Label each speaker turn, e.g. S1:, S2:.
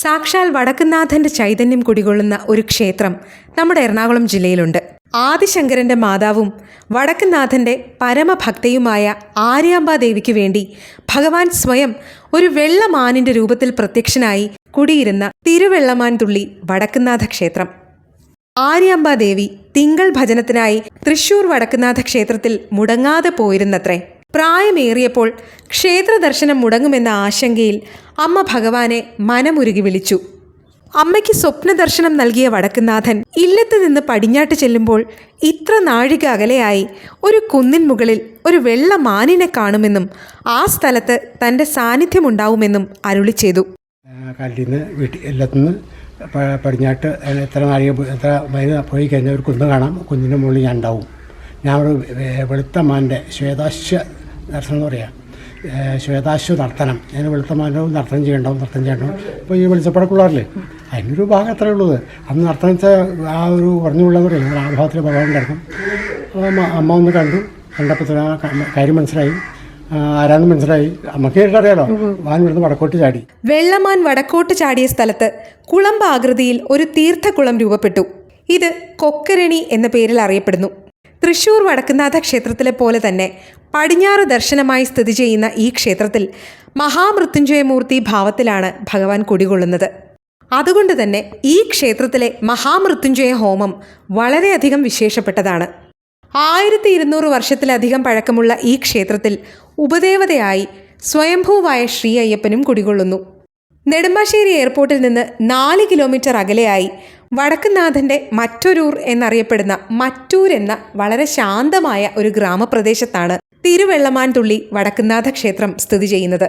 S1: സാക്ഷാൽ വടക്കുന്നാഥന്റെ ചൈതന്യം കുടികൊള്ളുന്ന ഒരു ക്ഷേത്രം നമ്മുടെ എറണാകുളം ജില്ലയിലുണ്ട്. ആദിശങ്കരന്റെ മാതാവും വടക്കുന്നാഥന്റെ പരമഭക്തയുമായ ആര്യാമ്പാദേവിക്ക് വേണ്ടി ഭഗവാൻ സ്വയം ഒരു വെള്ളമാനിന്റെ രൂപത്തിൽ പ്രത്യക്ഷനായി കുടിയിരുന്ന തിരുവെള്ളമാൻ തുള്ളി വടക്കുന്നാഥ ക്ഷേത്രം. ആര്യാമ്പാദേവി തിങ്കൾ ഭജനത്തിനായി തൃശൂർ വടക്കുന്നാഥ ക്ഷേത്രത്തിൽ മുടങ്ങാതെ പോയിരുന്നത്രേ. പ്രായമേറിയപ്പോൾ ക്ഷേത്ര ദർശനം മുടങ്ങുമെന്ന ആശങ്കയിൽ അമ്മ ഭഗവാനെ മനമുരുകി വിളിച്ചു. അമ്മയ്ക്ക് സ്വപ്ന ദർശനം നൽകിയ വടക്കുനാഥൻ ഇല്ലത്ത് നിന്ന് പടിഞ്ഞാട്ട് ചെല്ലുമ്പോൾ ഇത്ര നാഴിക അകലെയായി ഒരു കുന്നിൻ മുകളിൽ ഒരു വെള്ള മാനിനെ കാണുമെന്നും ആ സ്ഥലത്ത് തന്റെ സാന്നിധ്യമുണ്ടാവുമെന്നും അരുളി ചെയ്തു.
S2: പടിഞ്ഞാട്ട് എത്ര നാഴിക എത്ര വൈകുന്ന പോയി കഴിഞ്ഞാൽ ഒരു കുന്ന് കാണാം. കുന്നിന്റെ മുകളിൽ ഞാൻ ഉണ്ടാവും. ഞാൻ ഒരു വെളുത്ത മാന്റെ ശ്വേതാശ്വ ദർശനം എന്ന് പറയാം. ശ്വേതാശു നർത്തനം. അതിന് വെളുത്ത മാന്റെ നർത്തനം ചെയ്യണ്ടാവും നർത്തനം ചെയ്യണ്ടാവും ഇപ്പോൾ ഈ വെളിച്ചപ്പടക്കുള്ളവരില്ലേ? അതിനൊരു ഭാഗം അത്രേ ഉള്ളത് അന്ന് നർത്തനം ആ ഒരു പറഞ്ഞുള്ളതെന്ന് പറയും. ആ ഭാഗത്തിൽ ഭഗവാൻ അപ്പോൾ അമ്മ ഒന്ന് കണ്ടു. കണ്ടപ്പോൾ കാര്യം മനസ്സിലായി. ആരാന്ന് മനസ്സിലായി. അമ്മയ്ക്ക് അറിയാലോ? വാൻ ഇവിടുന്ന് വടക്കോട്ട് ചാടി.
S1: വെള്ളമാൻ വടക്കോട്ട് ചാടിയ സ്ഥലത്ത് കുളമ്പ ആകൃതിയിൽ ഒരു തീർത്ഥകുളം രൂപപ്പെട്ടു. ഇത് കൊക്കരണി എന്ന പേരിൽ അറിയപ്പെടുന്നു. തൃശൂർ വടക്കുന്നാഥ ക്ഷേത്രത്തിലെ പോലെ തന്നെ പടിഞ്ഞാറ് ദർശനമായി സ്ഥിതി ചെയ്യുന്ന ഈ ക്ഷേത്രത്തിൽ മഹാമൃത്യുഞ്ജയമൂർത്തി ഭാവത്തിലാണ് ഭഗവാൻ കുടികൊള്ളുന്നത്. അതുകൊണ്ട് തന്നെ ഈ ക്ഷേത്രത്തിലെ മഹാമൃത്യുഞ്ജയ ഹോമം വളരെയധികം വിശേഷപ്പെട്ടതാണ്. ആയിരത്തി ഇരുന്നൂറ് വർഷത്തിലധികം പഴക്കമുള്ള ഈ ക്ഷേത്രത്തിൽ ഉപദേവതയായി സ്വയംഭൂവായ ശ്രീ അയ്യപ്പനും കുടികൊള്ളുന്നു. നെടുമ്പാശ്ശേരി എയർപോർട്ടിൽ നിന്ന് നാല് കിലോമീറ്റർ അകലെയായി വടക്കുന്നാഥന്റെ മറ്റൊരൂർ എന്നറിയപ്പെടുന്ന മറ്റൂർ എന്ന വളരെ ശാന്തമായ ഒരു ഗ്രാമപ്രദേശത്താണ് തിരുവെള്ളമാൻ തുള്ളി വടക്കുന്നാഥ ക്ഷേത്രം സ്ഥിതി ചെയ്യുന്നത്.